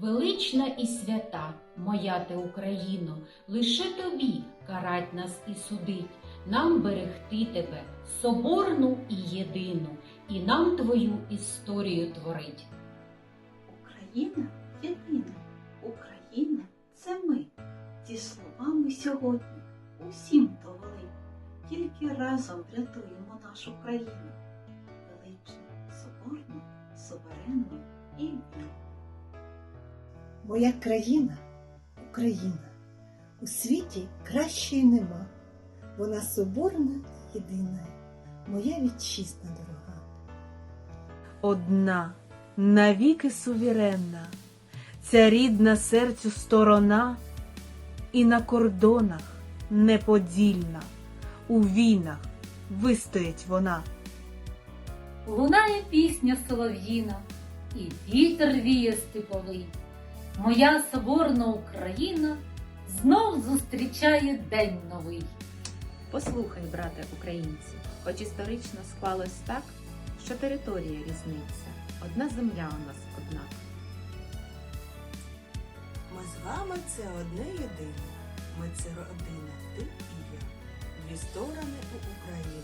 Велична і свята, моя ти Україно, лише тобі карать нас і судить, нам берегти тебе, соборну і єдину, і нам твою історію творить. Україна єдина, Україна це ми. Ці слова ми сьогодні усім довели. Тільки разом врятуємо нашу країну. Величну, соборну, суверенну і вільну. Моя країна Україна. У світі кращої нема. Вона соборна єдина, моя вітчизна дорога. Одна, навіки суверенна, ця рідна серцю сторона, і на кордонах неподільна, у війнах вистоїть вона. Лунає пісня солов'їна, і вітер віє степовий. Моя соборна Україна знов зустрічає день новий. Послухай, брате українці, хоч історично склалось так, що територія різниця, одна земля у нас однак. Ми з вами це одне єдине. Ми це родина, ти і я. Дві сторони у Україні,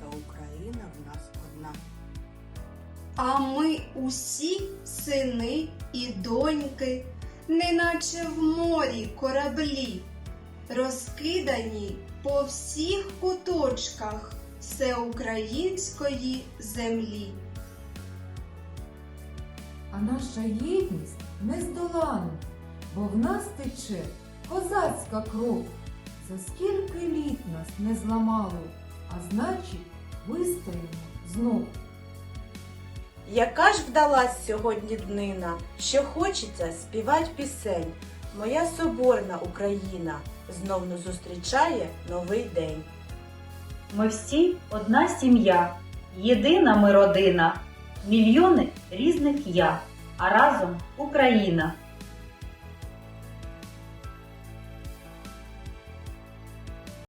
та Україна в нас одна. А ми усі сини і доньки, неначе в морі кораблі, розкидані по всіх куточках всеукраїнської землі. А наша єдність нездоланна, бо в нас тече козацька кров. За скільки літ нас не зламали, а значить, вистоїмо знов. Яка ж вдалась сьогодні днина, що хочеться співать пісень. Моя соборна Україна знову зустрічає новий день. Ми всі одна сім'я, єдина ми родина, мільйони різних я, а разом Україна.